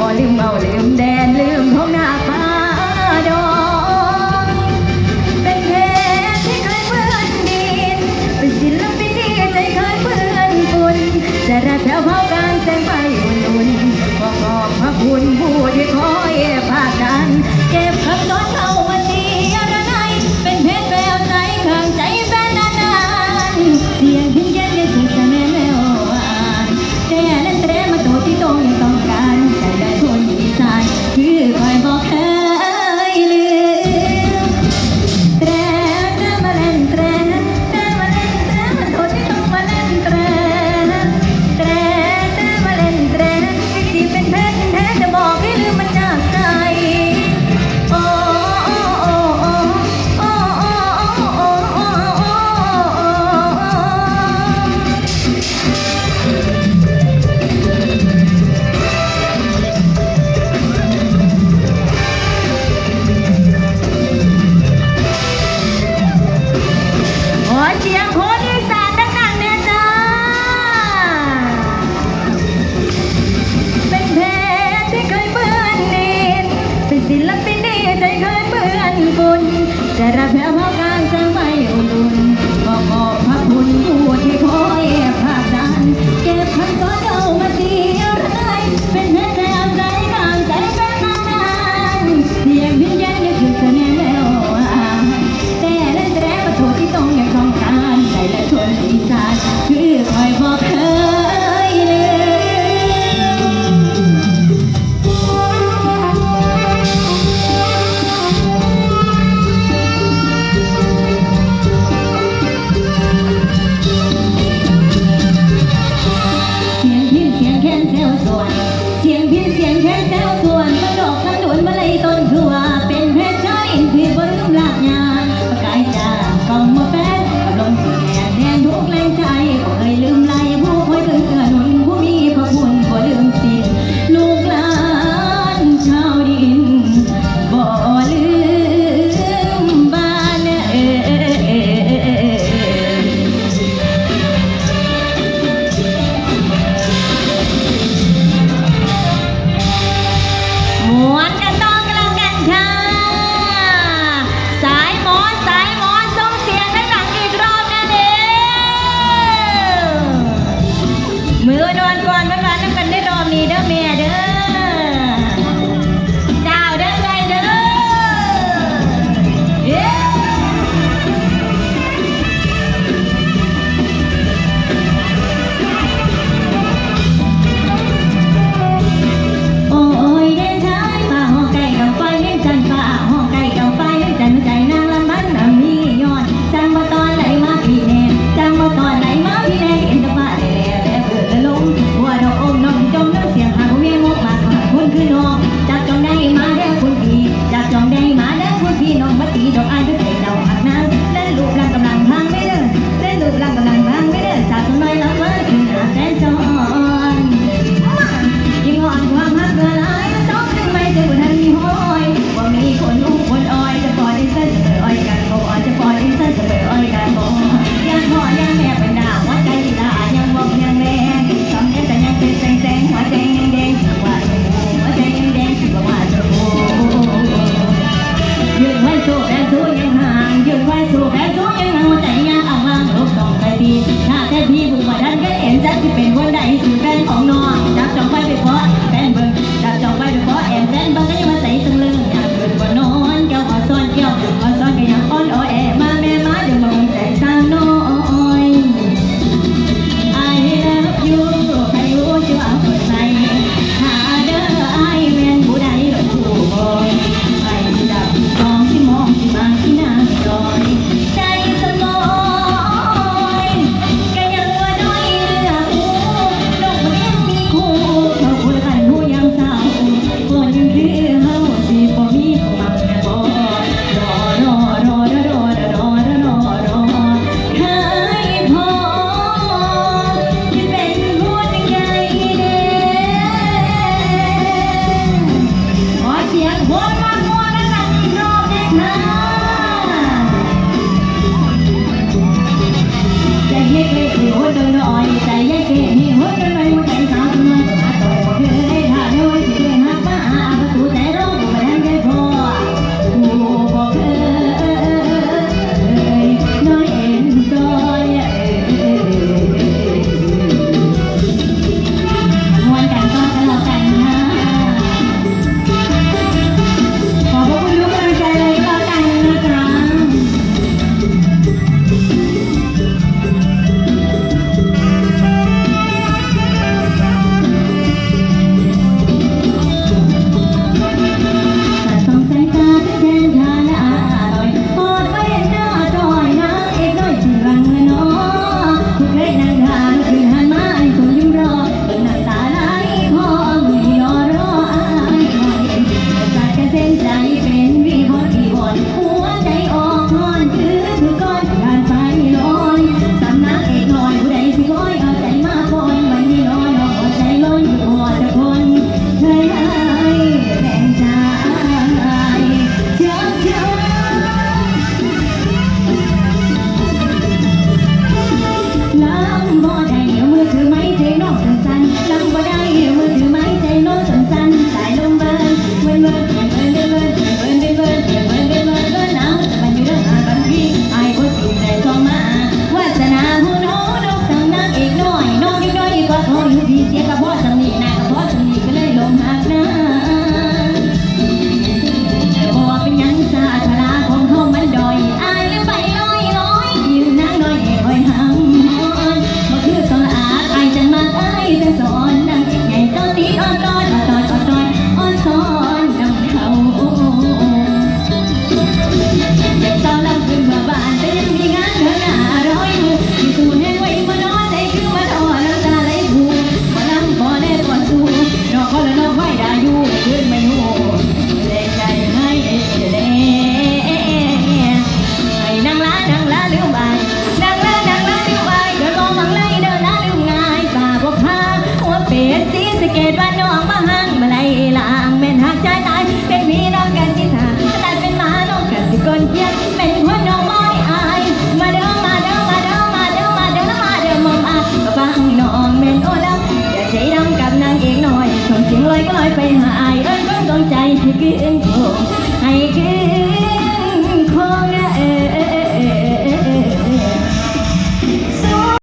ก่นบ่ลื guitarra สู้แบนสู้ยังห่างยืนไว้สู้แบนสู้ยังเอาใจยังอ่างล่งลบต้องไปีถ้าแท้พี่บุกมาดันก็เห็นจักที่เป็นวันใดสูเป็นของนองจับจองไปไปพอ